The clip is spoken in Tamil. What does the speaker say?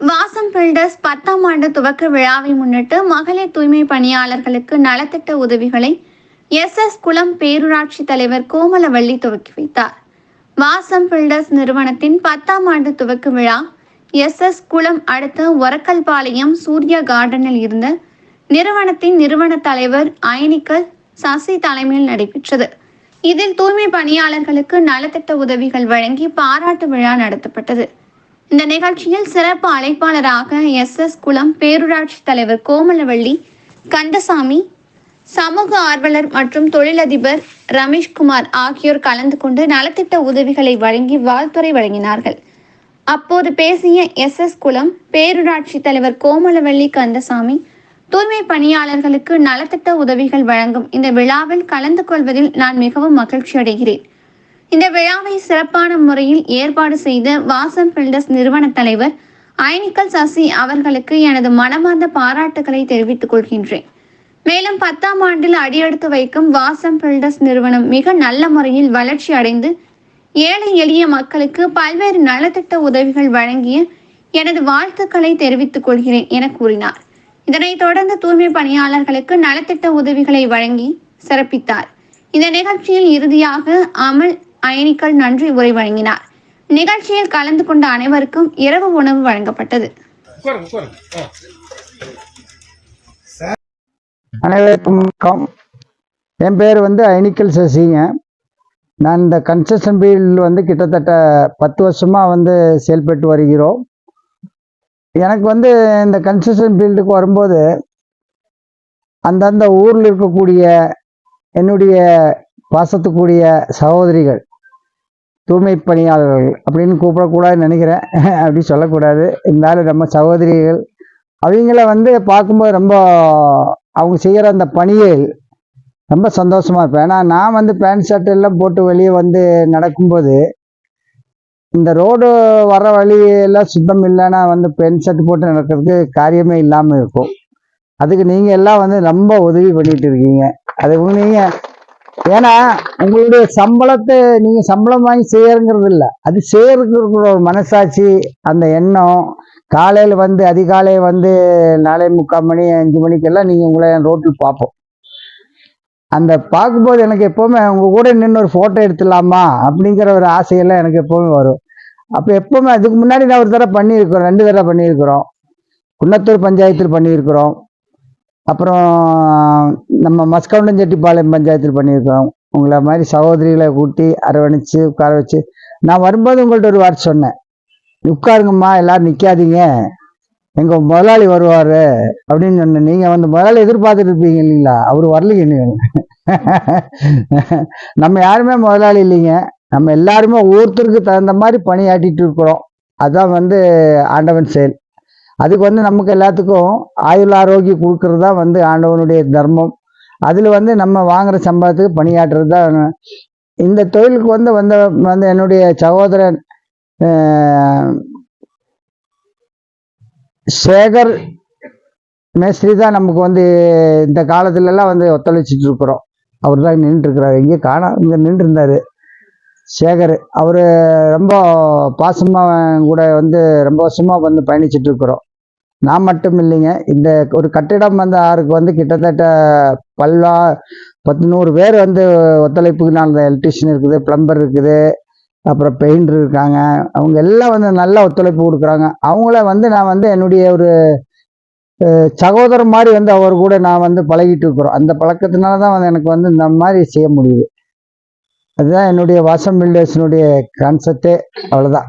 வாசம் பில்டர்ஸ் பத்தாம் ஆண்டு துவக்க விழாவை முன்னிட்டு மகளிர் தூய்மை பணியாளர்களுக்கு நலத்திட்ட உதவிகளை எஸ் எஸ் குளம் பேரூராட்சி தலைவர் கோமலவள்ளி துவக்கி வைத்தார். வாசம் பில்டர்ஸ் நிறுவனத்தின் பத்தாம் ஆண்டு துவக்க விழா எஸ் எஸ் குளம் அடுத்த ஒரக்கல்பாளையம் சூர்யா கார்டனில் இருந்த நிறுவனத்தின் நிறுவன தலைவர் அயனிக்கல் சசி தலைமையில் நடைபெற்றது. இதில் தூய்மை பணியாளர்களுக்கு நலத்திட்ட உதவிகள் வழங்கி பாராட்டு விழா நடத்தப்பட்டது. இந்த நிகழ்ச்சியில் சிறப்பு அழைப்பாளராக எஸ் எஸ் குளம் பேரூராட்சி தலைவர் கோமலவள்ளி கந்தசாமி சமூக ஆர்வலர் மற்றும் தொழிலதிபர் ரமேஷ்குமார் ஆகியோர் கலந்து கொண்டு நலத்திட்ட உதவிகளை வழங்கி வாழ்த்துறை வழங்கினார்கள். அப்போது பேசிய எஸ் எஸ் குளம் பேரூராட்சி தலைவர் கோமலவள்ளி கந்தசாமி தூய்மை பணியாளர்களுக்கு நலத்திட்ட உதவிகள் வழங்கும் இந்த விழாவில் கலந்து கொள்வதில் நான் மிகவும் மகிழ்ச்சி அடைகிறேன் இந்த விழாவை சிறப்பான முறையில் ஏற்பாடு செய்த வாசம் பில்டர்ஸ் நிறுவன தலைவர் ஐனிக்கல் சசி அவர்களுக்கு எனது மனமார்ந்த பாராட்டுகளை தெரிவித்துக் கொள்கின்றேன். மேலும் பத்தாம் ஆண்டில் அடியெடுத்து வைக்கும் வாசம் பில்டர்ஸ் நிறுவனம் மிக நல்ல முறையில் வளர்ச்சி அடைந்து ஏழை எளிய மக்களுக்கு பல்வேறு நலத்திட்ட உதவிகள் வழங்கிய எனது வாழ்த்துக்களை தெரிவித்துக் கொள்கிறேன் என கூறினார். இதனைத் தொடர்ந்து தூய்மை பணியாளர்களுக்கு நலத்திட்ட உதவிகளை வழங்கி சிறப்பித்தார். இந்த நிகழ்ச்சியில் இறுதியாக அமல் அயனிக்கல் நன்றி உரை வழங்கினார். நிகழ்ச்சியில் கலந்து கொண்ட அனைவருக்கும் இரவு உணவு வழங்கப்பட்டது. அனைவருக்கும் வணக்கம். என் பேர் வந்து அயனிக்கல் சசிங்க. நான் இந்த கன்ஸ்ட்ரக்ஷன் ஃபீல்டில் வந்து கிட்டத்தட்ட பத்து வருஷமாக வந்து செயல்பட்டு வருகிறோம். எனக்கு வந்து இந்த கன்ஸ்ட்ரக்ஷன் ஃபீல்டுக்கு வரும்போது அந்தந்த ஊரில் இருக்கக்கூடிய என்னுடைய பாசத்துக்குரிய சகோதரிகள் தூய்மை பணியாளர்கள் அப்படின்னு கூப்பிடக்கூடாதுன்னு நினைக்கிறேன். அப்படி சொல்லக்கூடாது. இருந்தாலும் நம்ம சகோதரிகள் அவங்கள வந்து பார்க்கும்போது ரொம்ப அவங்க செய்கிற அந்த பணியை ரொம்ப சந்தோஷமாக இருப்பேன் ஏன்னா நான் வந்து பேண்ட் ஷர்ட் எல்லாம் போட்டு வெளியே வந்து நடக்கும்போது இந்த ரோடு வர வழியெல்லாம் சுத்தம் இல்லைன்னா வந்து பேண்ட் ஷர்ட் போட்டு நடக்கிறதுக்கு காரியமே இல்லாமல் இருக்கும். அதுக்கு நீங்கள் எல்லாம் வந்து ரொம்ப உதவி பண்ணிகிட்டு இருக்கீங்க. அதுக்கு நீங்கள் ஏன்னா உங்களுடைய சம்பளத்தை நீங்கள் சம்பளம் வாங்கி செய்யறங்கிறது இல்லை அது செய்யறதுக்கு ஒரு மனசாட்சி அந்த எண்ணம் காலையில் வந்து அதிகாலை வந்து நாலே முக்கால் மணி அஞ்சு மணிக்கெல்லாம் நீங்கள் உங்களை ரோட்டில் பார்ப்போம். அந்த பார்க்கும்போது எனக்கு எப்போவுமே உங்கள் கூட நின்று ஒரு ஃபோட்டோ எடுத்துடலாமா? அப்படிங்கிற ஒரு ஆசையெல்லாம் எனக்கு எப்போவுமே வரும். அப்போ எப்போவுமே அதுக்கு முன்னாடி நான் ஒரு தடவை பண்ணியிருக்கிறோம் ரெண்டு தடவை பண்ணியிருக்கிறோம். குன்னத்தூர் பஞ்சாயத்தில் பண்ணியிருக்கிறோம். அப்புறம் நம்ம மஸ்கவுண்டஞ்செட்டிப்பாளையம் பஞ்சாயத்தில் பண்ணியிருக்கோம் உங்களை மாதிரி சகோதரிகளை கூட்டி அரவணைச்சு உட்கார வச்சு நான் வரும்போது உங்கள்ட்ட ஒரு வார்த்தை சொன்னேன். உட்காருங்கம்மா எல்லாரும் நிற்காதீங்க எங்கள் முதலாளி வருவார். அப்படின்னு சொன்னேன். நீங்கள் வந்து முதலாளி எதிர்பார்த்துட்டு இருப்பீங்க இல்லைங்களா? அவர் வரலைங்க நம்ம யாருமே முதலாளி இல்லைங்க. நம்ம எல்லாருமே ஒவ்வொருத்தருக்கு தகுந்த மாதிரி பணியாட்டிகிட்டு இருக்கிறோம். அதுதான் வந்து ஆண்டவன் செயல். அதுக்கு வந்து நமக்கு எல்லாத்துக்கும் ஆயுள் ஆரோக்கியம் கொடுக்கறது தான் வந்து ஆண்டவனுடைய தர்மம். அதில் வந்து நம்ம வாங்குற சம்பளத்துக்கு பணியாற்றுறது தான் இந்த தொழிலுக்கு வந்து வந்த வந்து என்னுடைய சகோதரன் சேகர் மேஸ்திரி தான் நமக்கு வந்து இந்த காலத்துலலாம் வந்து ஒத்துழைச்சிட்டு இருக்கிறோம். அவர் தான் நின்றுருக்கிறாரு. எங்கேயும் காணோம் இங்கே நின்றுருந்தார். சேகர் அவர் ரொம்ப பாசமாக கூட வந்து ரொம்ப வருஷமாக வந்து பயணிச்சுட்டு இருக்கிறோம். நான் மட்டும் இல்லைங்க இந்த ஒரு கட்டிடம் வந்த ஆறுக்கு வந்து கிட்டத்தட்ட பல்லா பத்து நூறு பேர் வந்து ஒத்துழைப்புக்கு நான் எலக்ட்ரிஷியன் இருக்குது பிளம்பர் இருக்குது அப்புறம் பெயிண்டர் இருக்காங்க. அவங்க எல்லாம் வந்து நல்லா ஒத்துழைப்பு கொடுக்குறாங்க. அவங்கள வந்து நான் வந்து என்னுடைய ஒரு சகோதரர் மாதிரி வந்து அவர் கூட நான் வந்து பழகிட்டு இருக்கிறோம். அந்த பழக்கத்தினால தான் வந்து எனக்கு வந்து இந்த மாதிரி செய்ய முடியுது. அதுதான் என்னுடைய வாசம் பில்டர்ஸினுடைய கான்செப்டே அவ்வளோதான்